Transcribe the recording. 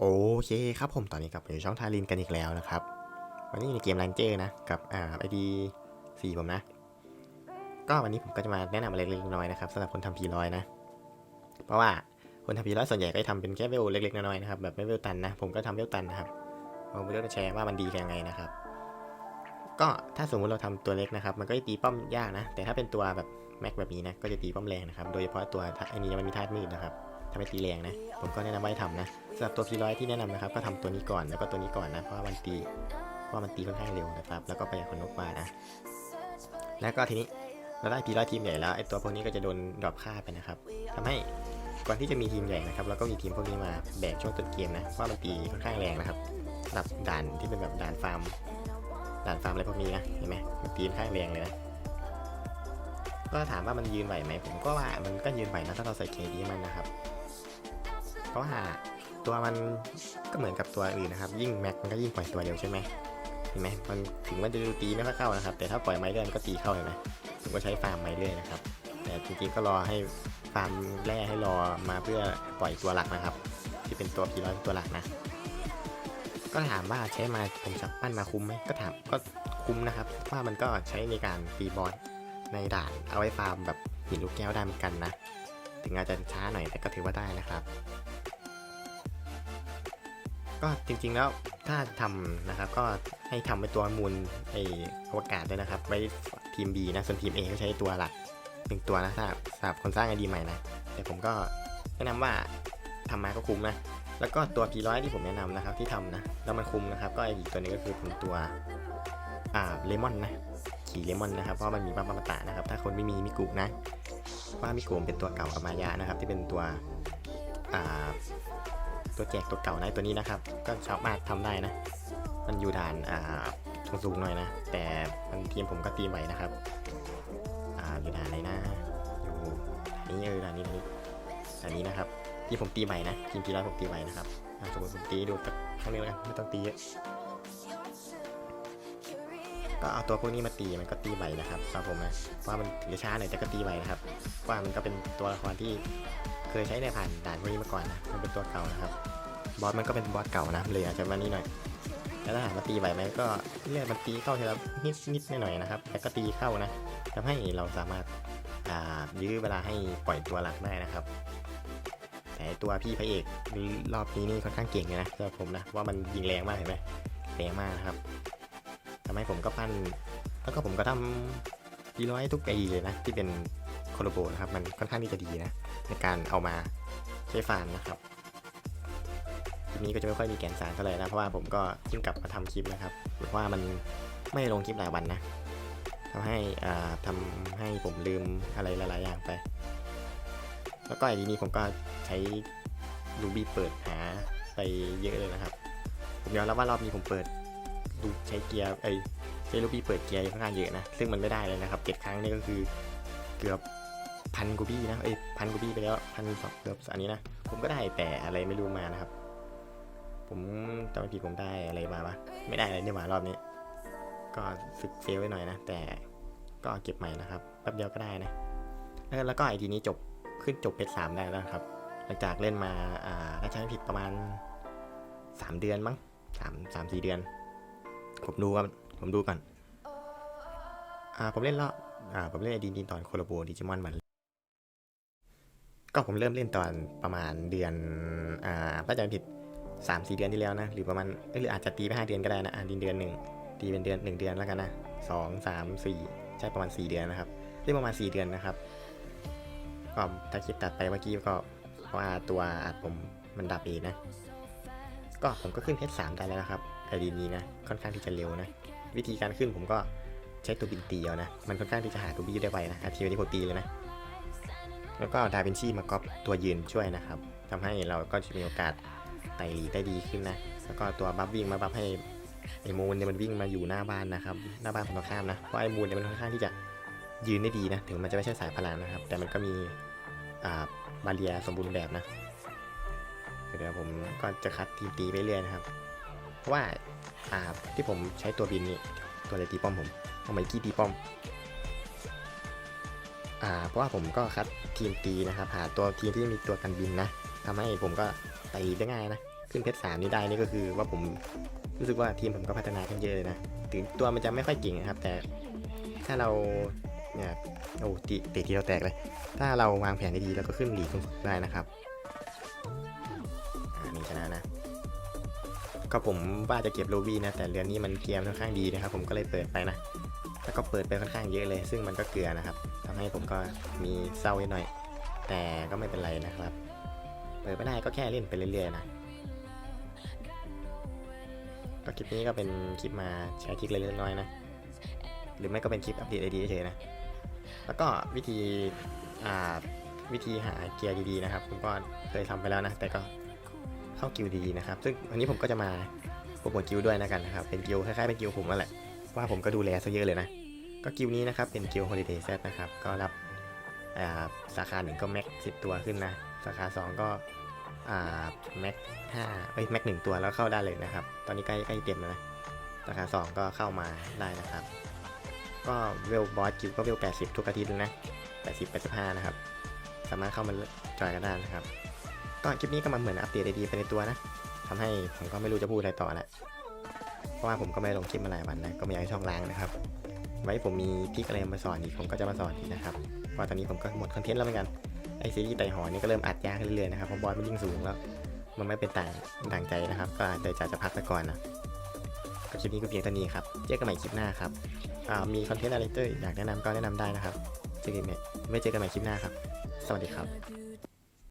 โอเคครับผมตอนนี้กลับอยู่ช่องทารินกันอีกแล้วนะครับ วันนี้ในเกม r รนเจอร์นะกับอ่าไอดีสี่ผมนะ ก็วันนี้ผมก็จะมาแนะนำอะไรเล็กๆน้อยๆนะครับสำหรับคนทำพีร้อยนะ เพราะว่าคนทำพีร้อยส่วนใหญ่ก็จะทำเป็นแค่เวลเล็กๆน้อยๆนะครับแบบไม่เวลตันนะผมก็ทำเวลตันนะครับผมก็จะแชร์ว่ามันดียังไงนะครับ ก็ถ้าสมมติเราทำตัวเล็กนะครับ มันก็จะตีป้อมยากนะ แต่ถ้าเป็นตัวแบบแม็กแบบนี้นะก็จะตีป้อมแรงนะครับ โดยเฉพาะตัวไอ้นี้มันมีธาตุมืดนะครับ ถ้าไม่ตีแรงนะ ผมก็แนะนำว่าให้ทำนะสำหรับตัวพีร้อยที่แนะนำนะครับ ก็ทำตัวนี้ก่อนแล้วก็ตัวนี้ก่อนนะ เพราะว่ามันตีเพราะว่ามันตีค่อนข้างเร็วนะครับ แล้วก็ประหยัดคนนกกว่านะ แล้วก็ทีนี้เราได้พีร้อยทีมใหญ่แล้วไอ้ตัวพวกนี้ก็จะโดนดรอปค่าไปนะครับทำให้ก่อนที่จะมีทีมใหญ่นะครับเราก็มีทีมพวกนี้มาแบกช่วงต้นเกมนะเพราะว่ามันตีค่อนข้างแรงนะครับสำหรับด่านที่เป็นแบบด่านฟาร์มด่านฟาร์มอะไรพวกนี้นะเห็นไหมมันตีค่อนข้างแรงเลยนะก็ถามว่ามันยืนไหวไหมผมก็ว่ามันก็ยืนไหวนะถ้าเราใส่เคดีมันนะครับ เพราะว่าตัวมันก็เหมือนกับตัวอื่นนะครับ ยิ่งแม็กมันก็ยิ่งปล่อยตัวเร็วใช่ไหมเห็นไหมมันถึงมันจะดูตีไม่ค่อยเข้านะครับ แต่ถ้าปล่อยไม้เลื่อนก็ตีเข้าเห็นไหมผมก็ใช้ฟาร์มไม้เลื่อนนะครับ แต่จริงๆก็รอให้ฟาร์มแร่ให้รอมาเพื่อปล่อยตัวหลักนะครับ ที่เป็นตัวพีร้อยตัวหลักนะ ก็ถามว่าใช้มาผมจับปั้นมาคุ้มไหมก็ถามก็คุ้มนะครับว่ามันก็ใช้ในการตีบอสในด่านเอาไว้ฟาร์มแบบหินลูกแก้วได้เหมือนกันนะ ถึงอาจจะช้าหน่อยแต่ก็ถือว่าได้นะครับ ก็จริงๆแล้วถ้าทำนะครับก็ให้ทำเป็นตัวมูลไออวกาศด้วยนะครับไว้ทีม B นะส่วนทีม A ก็ใช้ตัวหลักหนึ่งตัวนะสำหรับสำหรับคนสร้างไอดีใหม่นะแต่ผมก็แนะนำว่าทำมาก็คุ้มนะแล้วก็ตัว P100 ที่ผมแนะนำนะครับที่ทำนะแล้วมันคุ้มนะครับก็อีกตัวนึงก็คือเป็นตัวอ่าเลมอนนะขี่เลมอนนะครับเพราะมันมีบัฟอมตะนะครับถ้าคนไม่มีมิกุนะว่ามิกุมเป็นตัวเก่ากับมายานะครับที่เป็นตัวอ่า ตัวแจกตัวเก่านะตัวนี้นะครับ ก็สามารถทำได้นะ มันอยู่ด่านอ่าสูงๆหน่อยนะ แต่มันทีมผมก็ตีไหวนะครับ อ่าอยู่ด่านไหนนะ อยู่นี่เออด่านนี้ด่านนี้ด่านนี้นะครับ ที่ผมตีใหม่นะทีมทีร้อยผมตีใหม่นะครับสมมติผมตีดูสักครั้งนึงแล้วกันไม่ต้องตีเยอะ ก็เอาตัวพวกนี้มาตีมันก็ตีใบนะครับสำหรับผมนะว่ามันถึงจะช้าหน่อยแต่ก็ตีใบนะครับว่ามันก็เป็นตัวละครที่เคยใช้ในผ่านด่านพวกนี้มาก่อนนะมันเป็นตัวเก่านะครับบอสมันก็เป็นบอสเก่านะเลยอาจจะมานี่หน่อยแล้วถ้าถามาตีไหวไหมก็เรียกมันตีเข้าทีละนิดนิดหน่อยนะครับแต่ก็ตีเข้านะทำให้เราสามารถอ่ายื้อเวลาให้ปล่อยตัวหลักได้นะครับแต่ตัวพี่พระเอกรอบนี้นี่ค่อนข้างเก่งเลยนะสำหรับผมนะว่ามันยิงแรงมากเห็นไหมแรงมากนะครับ ทำให้ผมก็ปั้น แล้วก็ผมก็ทำดีร้อยทุกปีเลยนะ ที่เป็นโคโลโบนะครับ มันค่อนข้างที่จะดีนะ ในการเอามาใช้ฟาร์มนะครับคลิปนี้ก็จะไม่ค่อยมีแกนสารเท่าไหร่นะ เพราะว่าผมก็เพิ่งกลับมาทำคลิปนะครับหรือว่ามันไม่ลงคลิปหลายวันนะทำให้อ่าทำให้ผมลืมอะไรหลายๆอย่างไป แล้วก็ไอดีนี้ผมก็ใช้รูบี้เปิดหาไปเยอะเลยนะครับ ผมยอมรับว่ารอบนี้ผมเปิด ดูใช้เกียร์ไอใช้รูบี้เปิดเกียร์ค่อนข้างเยอะนะ ซึ่งมันไม่ได้เลยนะครับเจ็ดครั้งนี่ก็คือเกือบพันกูบี้นะ เอ้ยพันกูบี้ไปแล้วพันสองเกือบอันนี้นะ ผมก็ได้แต่อะไรไม่รู้มานะครับ ผมจำไม่ผิดผมได้อะไรมาวะไม่ได้อะไรเนี่ยหว่ารอบนี้ ก็สึกเฟลไว้หน่อยนะ แต่ก็เก็บใหม่นะครับแป๊บเดียวก็ได้นะ แล้วก็ไอดีนี้จบขึ้นจบเพชรสามได้แล้วครับ หลังจากเล่นมาอ่าถ้าจำไม่ผิดประมาณสามเดือนมั้งสามสามสี่เดือน ผมดูว่าผมดูก่อนอ่าผมเล่นแล้วอ่าผมเล่นไอดีนี้ตอนโคโลโบดิจิมอนมัน ก็ผมเริ่มเล่นตอนประมาณเดือนอ่าถ้าจำไม่ผิดสามสี่เดือนที่แล้วนะ หรือประมาณเอ้ยหรืออาจจะตีไปห้าเดือนก็ได้นะอ่าเดือนหนึ่งตีเป็นเดือนหนึ่งเดือนแล้วกันนะสองสามสี่ใช่ประมาณสี่เดือนนะครับเล่นประมาณสี่เดือนนะครับก็ถ้าคลิปตัดไปเมื่อกี้ก็เพราะว่าตัวอัดผมมันดับเองนะ ก็ผมก็ขึ้นเพชรสามได้แล้วนะครับ ไอดีนี้นะ ค่อนข้างที่จะเร็วนะ วิธีการขึ้นผมก็ใช้ตัวบินตีเอานะ มันค่อนข้างที่จะหาตัวบี้ได้ไวนะอาทีวันนี้ผมตีเลยนะ แล้วก็ดาวินชีมาก๊อปตัวยืนช่วยนะครับทำให้เราก็จะมีโอกาสไต่หลีได้ดีขึ้นนะ แล้วก็ตัวบัฟวิ่งมาบัฟให้ไอมูนเนี่ยมันวิ่งมาอยู่หน้าบ้านนะครับ หน้าบ้านของตรงข้ามนะ เพราะไอมูนเนี่ยมันค่อนข้างที่จะยืนได้ดีนะ ถึงมันจะไม่ใช่สายพลังนะครับ แต่มันก็มีอ่าบาเรียสมบูรณ์แบบนะ เดี๋ยวผมก็จะคัดทีตีไปเรื่อยนะครับ เพราะว่าอ่าที่ผมใช้ตัวบินนี่ตัวอะไรตีป้อมผมเอาไมกี้ตีป้อมอ่าเพราะว่าผมก็คัดทีมตีนะครับหาตัวทีมที่มีตัวกันบินนะทำให้ผมก็ตีได้ง่ายนะ ขึ้นเพชรสามนี่ได้นี่ก็คือว่าผมรู้สึกว่าทีมผมก็พัฒนาขึ้นเยอะเลยนะถึงตัวมันจะไม่ค่อยเก่งนะครับ แต่ถ้าเราเนี่ยโอ้ตีเตะทีเราแตกเลย ถ้าเราวางแผนดีๆแล้วก็ขึ้นหลีกสูงได้นะครับอ่านี่ชนะนะ ก็ผมว่าจะเก็บโรบี้นะแต่เรือนนี้มันเกียมค่อนข้างดีนะครับ ผมก็เลยเปิดไปนะแล้วก็เปิดไปค่อนข้างเยอะเลย ซึ่งมันก็เกลือนะครับทำให้ผมก็มีเศร้าหน่อย แต่ก็ไม่เป็นไรนะครับ เปิดไม่ได้ก็แค่เล่นไปเรื่อยๆนะก็คลิปนี้ก็เป็นคลิปมาแชร์ทริคเล็กๆน้อยๆนะหรือไม่ก็เป็นคลิปอัปเดตไอดีเฉยๆนะแล้วก็วิธีวิธีหาเกียร์ดีๆนะครับผมก็เคยทำไปแล้วนะแต่ก็ เข้ากิลด์ดีๆนะครับ ซึ่งวันนี้ผมก็จะมาโปรโมทกิลด์ด้วยนะกันนะครับ เป็นกิลด์คล้ายๆเป็นกิลด์ผมนั่นแหละ ว่าผมก็ดูแลซะเยอะเลยนะ ก็กิลด์นี้นะครับ เป็นกิลด์ Holiday Set นะครับ ก็รับอ่าสาขาหนึ่งก็แม็กสิตัวขึ้นนะ สาขาสองก็อ่าแม็กห้าเอ้ยแม็กหนึ่งตัวแล้วเข้าได้เลยนะครับ ตอนนี้ใกล้ใกล้เต็มแล้วนะสาขาสองก็เข้ามาได้นะครับ ก็เวลบอสกิลก็เวล80 ทุกอาทิตย์เลยนะ80 85 นะครับ สามารถเข้ามาจอยกันได้นะครับ ก็คลิปนี้ก็มาเหมือนอัปเดตดีๆไปในตัวนะทำให้ผมก็ไม่รู้จะพูดอะไรต่อละเพราะว่าผมก็ไม่ลงคลิปมาหลายวันนะก็ไม่อยากให้ช่องล้างนะครับ ไว้ผมมีทิกอะไรมาสอนอีกผมก็จะมาสอนอีกนะครับเพราะว่าตอนนี้ผมก็หมดคอนเทนต์แล้วเหมือนกันไอซีรีส์ไต่หอนี่ก็เริ่มอัดยากขึ้นเรื่อยๆนะครับเพราะบอสมันยิ่งสูงแล้ว มันไม่เป็นต่างต่างใจนะครับ ก็อาจจะจะพักไปก่อนนะก็คลิปนี้ก็เพียงเท่านี้ครับเจอกันใหม่คลิปหน้าครับมีคอนเทนต์อะไรเตอร์อยากแนะนำก็แนะนำได้นะครับเจอกันใหม่ไม่เจอกันใหม่คลิปหน้าครับ สวัสดีครับ